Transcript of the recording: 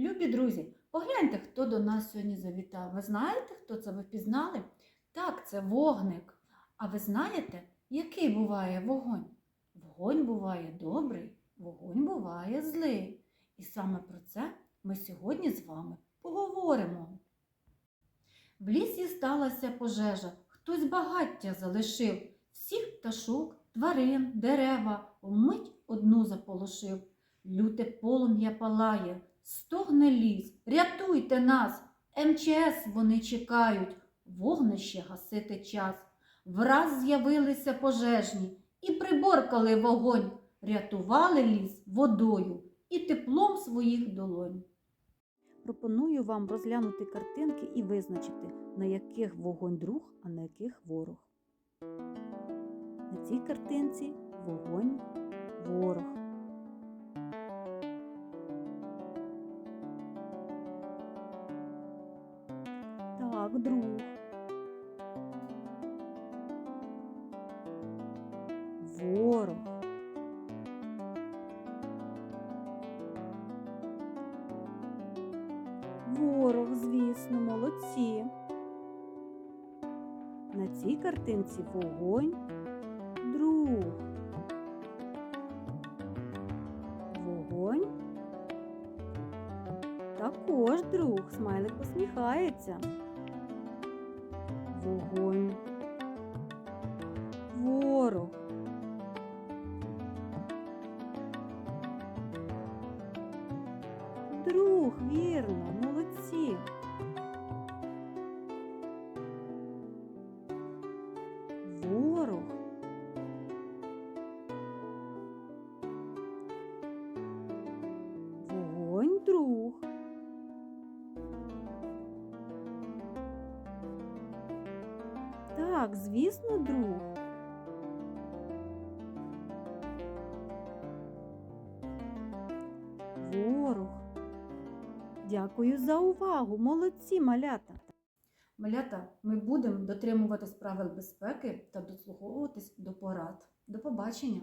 Любі друзі, погляньте, хто до нас сьогодні завітав. Ви знаєте, хто це ви впізнали? Так, це вогник. А ви знаєте, який буває вогонь? Вогонь буває добрий, вогонь буває злий. І саме про це ми сьогодні з вами поговоримо. В лісі сталася пожежа, хтось багаття залишив, всіх пташок, тварин, дерева вмить одну заполошив. Люте полум'я палає, стогне ліс, рятуйте нас! МЧС вони чекають, вогнище гасити час. Враз з'явилися пожежні і приборкали вогонь, рятували ліс водою і теплом своїх долонь. Пропоную вам розглянути картинки і визначити, на яких вогонь друг, а на яких ворог. На цій картинці вогонь ворог. Так, друг. Ворог. Ворог, звісно, молодці. На цій картинці вогонь друг. Вогонь. Також друг. Смайлик посміхається. Вогонь. Ворог. Друг, вірно, молодці. Так, звісно, друг. Ворог. Дякую за увагу. Молодці, малята. Малята, ми будемо дотримуватись правил безпеки та дослуховуватись до порад. До побачення!